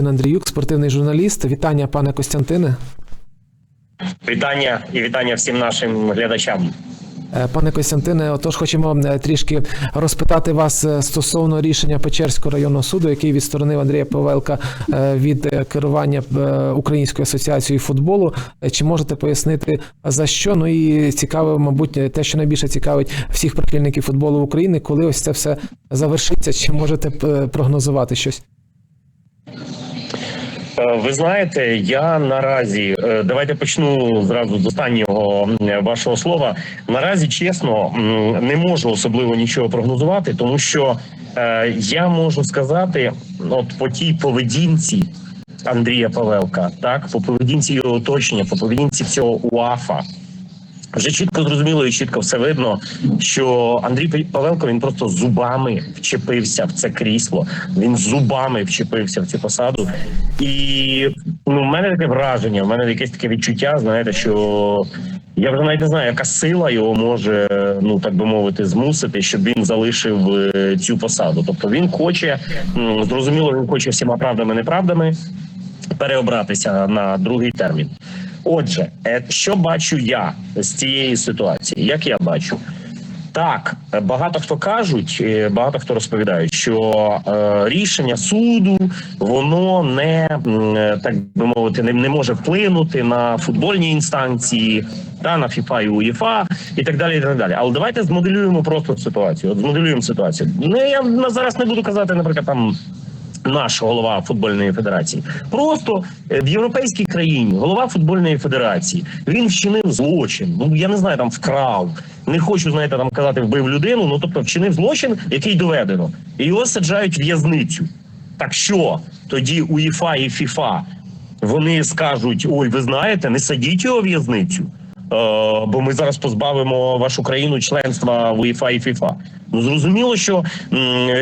Костянтин Андріюк, спортивний журналіст. Вітання, пане Костянтине. Вітання і вітання всім нашим глядачам. Е, Пане Костянтине, отож хочемо е, трішки розпитати вас е, стосовно рішення Печерського районного суду, який відсторонив Андрія Павелка від керування Українською асоціацією футболу. Чи можете пояснити за що? Ну і цікаво, мабуть, те, що найбільше цікавить всіх прихильників футболу України, коли ось це все завершиться? Чи можете прогнозувати щось? Е, Ви знаєте, я наразі е, давайте почну зразу з останнього вашого слова. Наразі чесно не можу особливо нічого прогнозувати, тому що е, я можу сказати, от по тій поведінці Андрія Павелка, так по поведінці його оточення, по поведінці всього УАФа. Вже чітко зрозуміло і чітко все видно, що Андрій Павелко він просто зубами вчепився в це крісло. Він зубами вчепився в цю посаду. І ну, в мене таке враження, в мене якесь таке відчуття. Знаєте, що я вже навіть не знаю, яка сила його може, ну так би мовити, змусити, щоб він залишив е, цю посаду. Тобто він хоче зрозуміло, він хоче всіма правдами, неправдами переобратися на другий термін. Отже, е, що бачу я з цієї ситуації? Як я бачу? Так, е, багато хто кажуть, е, багато хто розповідають, що е, рішення суду воно не так би мовити, не, не може вплинути на футбольні інстанції та на ФІФА і УЄФА і так далі. І так далі. Але давайте змоделюємо просто ситуацію. От змоделюємо ситуацію. Ну я зараз не буду казати, наприклад, там наш голова футбольної федерації. Просто е, в європейській країні голова футбольної федерації він вчинив злочин. Ну я не знаю, там вкрав. Не хочу знаєте, там казати, вбив людину. Ну тобто вчинив злочин, який доведено, і його саджають в в'язницю. Так що тоді УЄФА і ФІФА вони скажуть: ой, ви знаєте, не садіть його в в'язницю. Е, бо ми зараз позбавимо вашу країну членства в УЄФА і ФІФА. Ну зрозуміло, що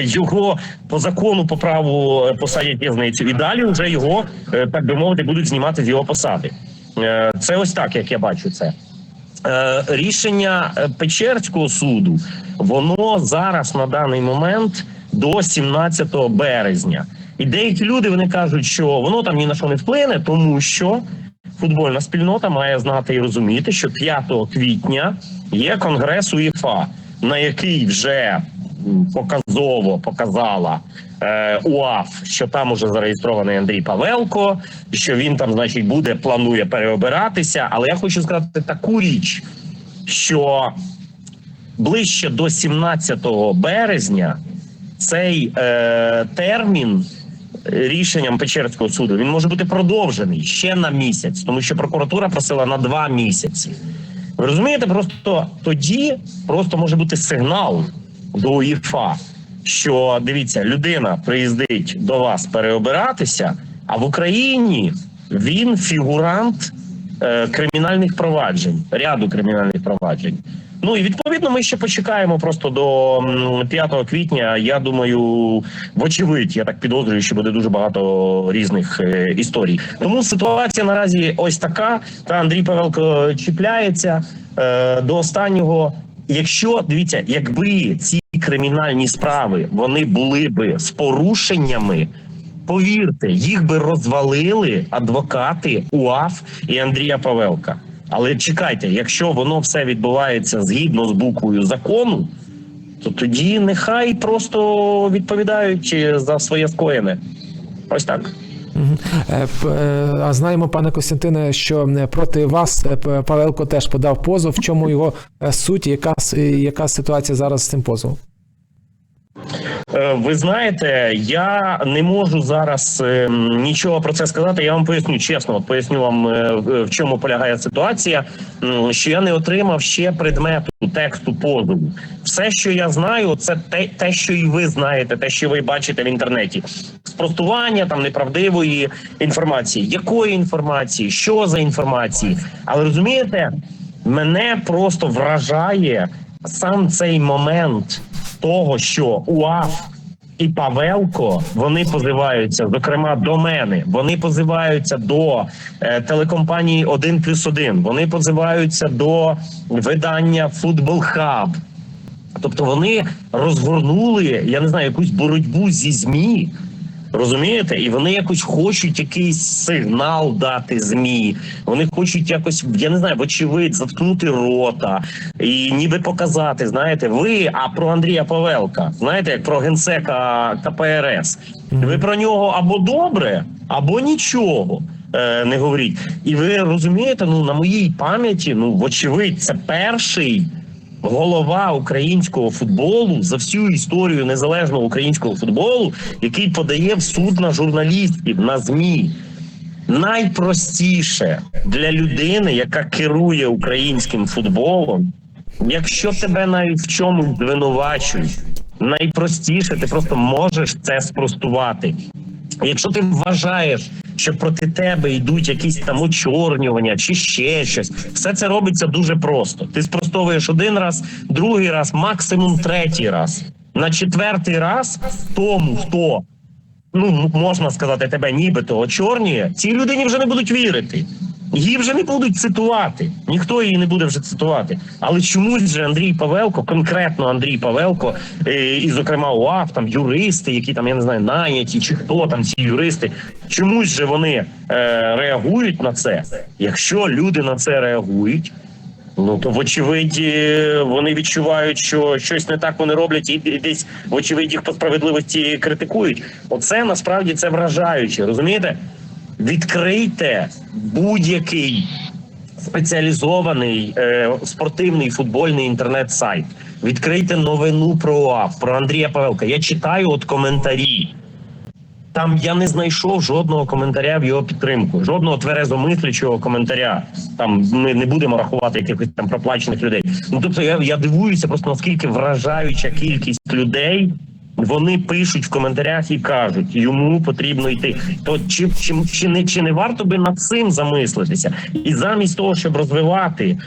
його по закону по праву е, посадять в'язницю, і далі вже його е, так би мовити будуть знімати з його посади. Це ось так, як я бачу це. Рішення Печерського суду воно зараз на даний момент до 17 березня. І деякі люди вони кажуть, що воно там ні на що не вплине, тому що футбольна спільнота має знати і розуміти, що 5 квітня є конгрес УЄФА, на який вже показово показала е, УАФ, що там уже зареєстрований Андрій Павелко, що він там, значить, буде планує переобиратися. Але я хочу сказати таку річ, що ближче до 17 березня цей е, термін рішенням Печерського суду він може бути продовжений ще на місяць, тому що прокуратура просила на два місяці. Ви розумієте, просто тоді просто може бути сигнал до УЄФА, що дивіться, людина приїздить до вас переобиратися, а в Україні він фігурант е, кримінальних проваджень, ряду кримінальних проваджень. Ну і відповідно ми ще почекаємо просто до 5 квітня. Я думаю, вочевидь, я так підозрюю, що буде дуже багато різних е, історій. Тому ситуація наразі ось така. Та Андрій Павелко чіпляється е, до останнього. Якщо дивіться, якби ці кримінальні справи вони були би з порушеннями. Повірте, їх би розвалили адвокати УАФ і Андрія Павелка. Але чекайте, якщо воно все відбувається згідно з буквою закону, то тоді нехай просто відповідають за своє скоєне. Ось так. Е, е, А знаємо, пане Костянтине, що е, проти вас Павелко теж подав позов. В чому його суть? Яка яка ситуація зараз з цим позовом? Е, Ви знаєте, я не можу зараз е, нічого про це сказати. Я вам поясню чесно. От поясню вам е, в чому полягає ситуація. Що я не отримав ще предмету тексту позову. Все, що я знаю, це те, те, що і ви знаєте, те, що ви бачите в інтернеті. Спростування там неправдивої інформації. Якої інформації, що за інформації? Але розумієте, мене просто вражає сам цей момент того, що УАФ і Павелко вони позиваються, зокрема до мене. Вони позиваються до е, телекомпанії 1 плюс 1, Вони позиваються до видання Футбол Хаб. Тобто вони розгорнули, я не знаю, якусь боротьбу зі змі Розумієте? І вони якось хочуть якийсь сигнал дати змі. Вони хочуть якось, я не знаю, вочевидь, заткнути рота і ніби показати. Знаєте, ви а про Андрія Павелка, знаєте, як про генсека КПРС. Ви про нього або добре, або нічого. е, Не говоріть, і ви розумієте, ну на моїй пам'яті, ну вочевидь, це перший голова українського футболу за всю історію незалежного українського футболу, який подає в суд на журналістів на змі. Найпростіше для людини, яка керує українським футболом, якщо тебе навіть в чомусь звинувачують, найпростіше ти просто можеш це спростувати. Якщо ти вважаєш, що проти тебе йдуть якісь там очорнювання чи ще щось, все це робиться дуже просто. Ти спростовуєш один раз, другий раз, максимум третій раз. На четвертий раз тому, хто ну можна сказати, тебе нібито очорнює, цій людині вже не будуть вірити. Її вже не будуть цитувати. Ніхто її не буде вже цитувати. Але чомусь же Андрій Павелко, конкретно Андрій Павелко, е, і зокрема УАФ, там юристи, які там я не знаю, найняті, чи хто там ці юристи, чомусь же вони е, реагують на це. Якщо люди на це реагують, Ну то вочевидь е, вони відчувають, що щось не так вони роблять, і десь вочевидь їх по справедливості критикують. Оце насправді це вражаюче. Розумієте? Відкрийте будь-який спеціалізований е, спортивний футбольний інтернет-сайт. Відкрийте новину про ОАФ, про Андрія Павелка. Я читаю от коментарі. Там я не знайшов жодного коментаря в його підтримку, жодного тверезомислячого коментаря. Там ми не будемо рахувати якихось там проплачених людей. Ну тобто, я, я дивуюся просто наскільки вражаюча кількість людей. Вони пишуть в коментарях і кажуть, йому потрібно йти. То чи, чи, чи не чи не варто би над цим замислитися? І замість того, щоб розвивати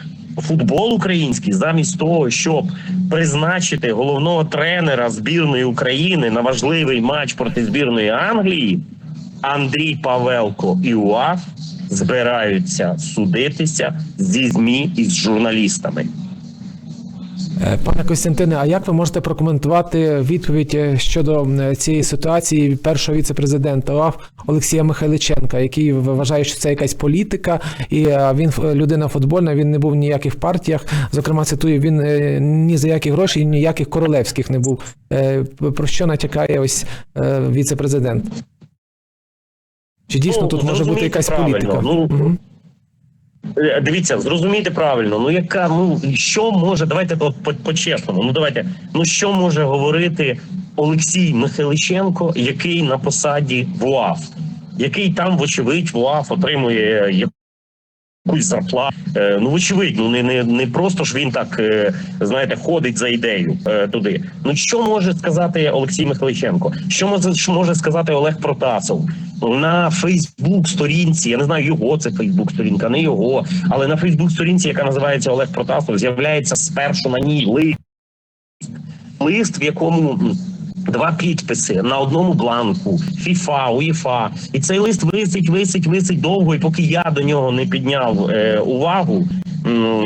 футбол український, замість того, щоб призначити головного тренера збірної України на важливий матч проти збірної Англії, Андрій Павелко і УАФ збираються судитися зі змі і з журналістами. Е, Пане Костянтине, а як ви можете прокоментувати відповідь е, щодо цієї ситуації першого віце-президента ОАФ Олексія Михайличенка, який вважає, що це якась політика, і е, він людина футбольна, він не був в ніяких партіях. Зокрема, цитую, він ні за які гроші, ніяких королевських не був. Про що натякає ось віце-президент? Чи дійсно Ну, тут може бути якась правильно, політика? ну, Мгм. Е, Дивіться, зрозумійте правильно. Ну яка ну що може давайте от по, по-чесному. Ну давайте. Ну що може говорити Олексій Михайличенко, який на посаді в УАФ, який там, вочевидь, в УАФ отримує якусь зарплату. Е, ну вочевидь, ну не, не, не просто ж він так е, знаєте, ходить за ідею е, туди. Ну що може сказати Олексій Михайличенко? Що може, може сказати Олег Протасов? на Фейсбук сторінці. Я не знаю, його це Фейсбук сторінка, не його, але на Фейсбук сторінці, яка називається Олег Протасов, з'являється спершу на ній лист, лист, в якому. Два підписи на одному бланку ФІФА, УЄФА. І цей лист висить, висить, висить довго. І поки я до нього не підняв е, увагу,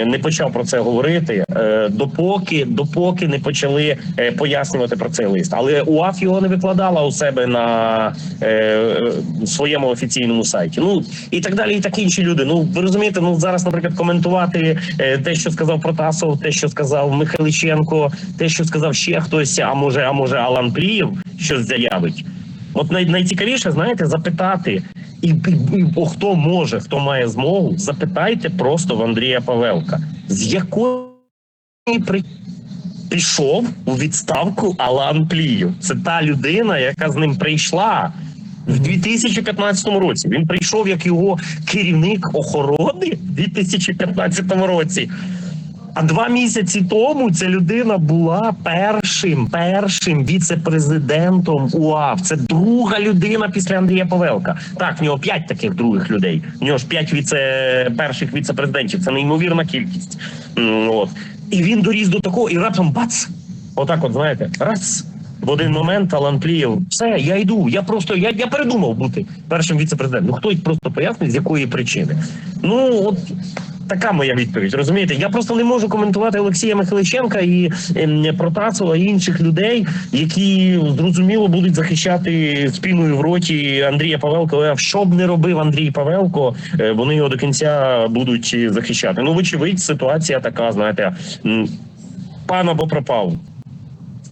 не почав про це говорити, е, допоки, допоки не почали е, пояснювати про цей лист. Але УАФ його не викладала у себе на е, своєму офіційному сайті. Ну і так далі, і так інші люди. Ну ви розумієте, ну зараз, наприклад, коментувати те, що сказав Протасов, те, що сказав Михайличенко, те, що сказав ще хтось, а може, а може Алан Плієв щось заявить. От най, найцікавіше, знаєте, запитати, і, і, і хто може, хто має змогу, запитайте просто в Андрія Павелка, з якої при пішов у відставку Алан Плієв. Це та людина, яка з ним прийшла в 2015 році. Він прийшов як його керівник охорони в 2015 році. А два місяці тому ця людина була першим першим віце-президентом УАВ. Це друга людина після Андрія Павелка. Так, в нього п'ять таких других людей. В нього ж п'ять віце перших віце-президентів. Це неймовірна кількість. От і він доріс до такого, і раптом бац! Отак, от знаєте, раз. В один момент Алан Плієв, все, я йду. Я просто я, я передумав бути першим віце-президентом. Ну хтось просто пояснить, з якої причини. Ну от така моя відповідь. Розумієте? Я просто не можу коментувати Олексія Михайличенка і ем, Протасова і інших людей, які зрозуміло будуть захищати спіною в роті Андрія Павелко. А Що б не робив Андрій Павелко, е, вони його до кінця будуть захищати. Ну, вочевидь, ситуація така, знаєте, пан або пропав.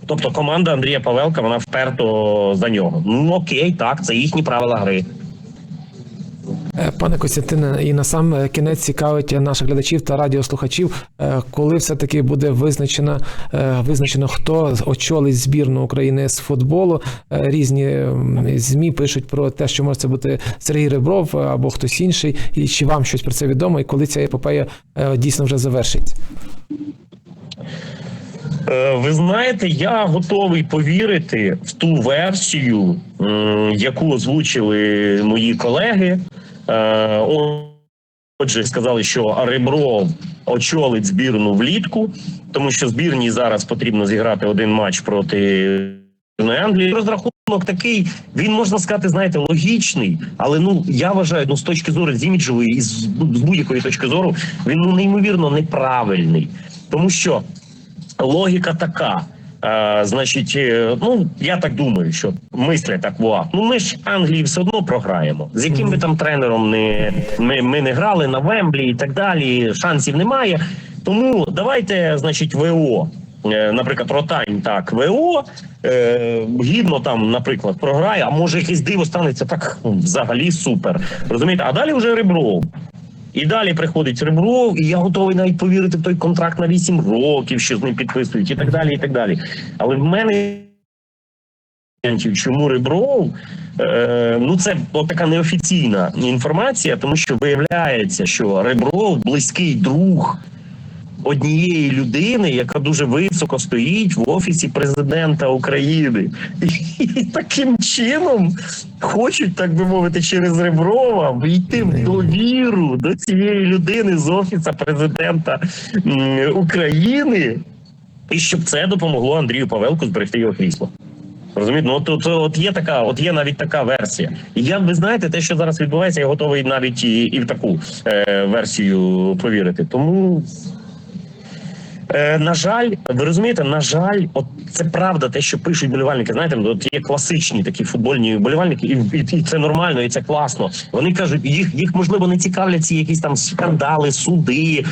Тобто команда Андрія Павелка вона вперто за нього. Ну окей, так, це їхні правила гри. Е, Пане Костянтине, і на сам е, кінець цікавить наших глядачів та радіослухачів, е, коли все-таки буде визначено, визначено, хто очолить збірну України з футболу. Різні змі пишуть про те, що може це бути Сергій Ребров або хтось інший. І чи вам щось про це відомо, і коли ця епопея дійсно вже завершиться? Ви знаєте, я готовий повірити в ту версію, яку озвучили мої колеги. Е, Отже, сказали, що Ребров очолить збірну влітку, тому що збірній зараз потрібно зіграти один матч проти Англії. Розрахунок такий, він можна сказати, знаєте, логічний, але ну я вважаю, ну з точки зору з іміджової і ну, з будь-якої точки зору, він ну неймовірно неправильний, тому що логіка така. Значить, е, ну я так думаю, що мислять так во. Ну ми ж Англії все одно програємо. З яким би там тренером не ми, ми не грали на Вемблі і так далі. Шансів немає. Тому давайте, значить, ВО. е, Наприклад, Ротань так ВО е, гідно там, наприклад, програє, а може якесь диво станеться так ну, взагалі супер. Розумієте? А далі вже Ребров. І далі приходить Ребров, і я готовий навіть повірити в той контракт на 8 років, що з ним підписують, і так далі. і так далі. Але в мене чому Ребров, е, ну це така неофіційна інформація, тому що виявляється, що Ребров близький друг однієї людини, яка дуже високо стоїть в офісі президента України, і, таким чином хочуть, так би мовити, через Реброва війти в довіру до цієї людини з офісу президента м, України, і щоб це допомогло Андрію Павелку зберегти його крісло. Розумієте, ну от, от, от є така, от є навіть така версія. І я ви знаєте, те, що зараз відбувається, я готовий навіть і, і в таку е, версію повірити. Тому Е, на жаль, ви розумієте, на жаль, от це правда, те, що пишуть болівальники. Знаєте, ну, от є класичні такі футбольні болівальники, і, і, і це нормально, і це класно. Вони кажуть, їх їх можливо не цікавлять ці якісь там скандали, суди,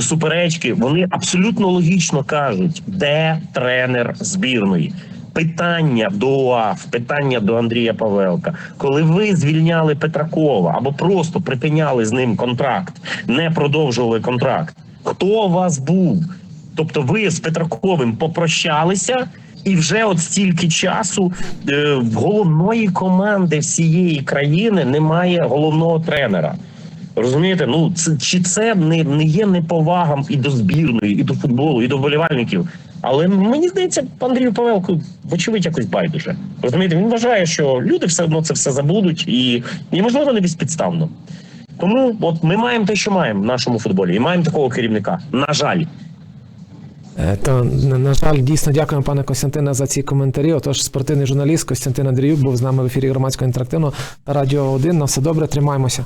суперечки. Вони абсолютно логічно кажуть, де тренер збірної. Питання до УАФ, питання до Андрія Павелка. Коли ви звільняли Петракова або просто припиняли з ним контракт, не продовжували контракт. Хто у вас був? Тобто, ви з Петраковим попрощалися, і вже от стільки часу е, в головної команди всієї країни немає головного тренера. Розумієте, ну це чи це не, не є неповагам і до збірної, і до футболу, і до вболівальників. Але мені здається, Андрію Павелку, вочевидь, якось байдуже. Розумієте, він вважає, що люди все одно це все забудуть, і, і можливо не безпідставно. Тому от ми маємо те, що маємо в нашому футболі, і маємо такого керівника. На жаль. Е, То на жаль, дійсно дякуємо, пане Костянтине, за ці коментарі. Отож, спортивний журналіст Костянтин Андріюк був з нами в ефірі громадського інтерактивного радіо 1. На все добре, тримаємося.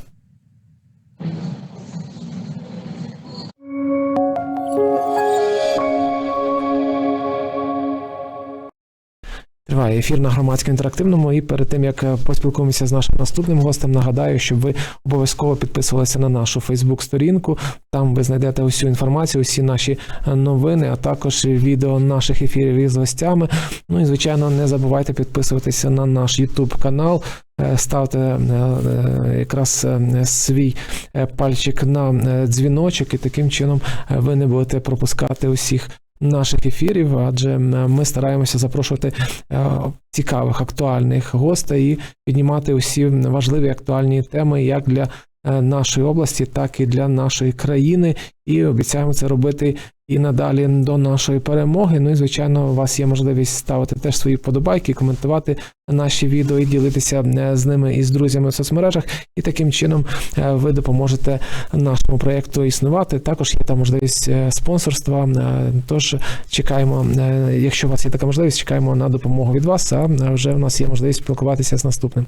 Ефір на громадському інтерактивному. І перед тим як е, поспілкуємося з нашим наступним гостем, нагадаю, щоб ви обов'язково підписувалися на нашу Фейсбук-сторінку. Там ви знайдете усю інформацію, усі наші е, новини, а також відео наших ефірів із гостями. Ну і звичайно, не забувайте підписуватися на наш YouTube канал. Е, Ставте якраз свій пальчик на дзвіночок, і таким чином ви не будете пропускати усіх наших ефірів, адже ми стараємося запрошувати е, цікавих актуальних гостей і піднімати усі важливі актуальні теми як для е, нашої області, так і для нашої країни. І обіцяємо це робити і надалі до нашої перемоги. Ну і звичайно, у вас є можливість ставити теж свої вподобайки, коментувати наші відео і ділитися е, з ними і з друзями в соцмережах. І таким чином е, ви допоможете нашому проєкту існувати. Також є там можливість е, спонсорства. Тож чекаємо, якщо у вас є така можливість, чекаємо на допомогу від вас. А вже в нас є можливість спілкуватися з наступним.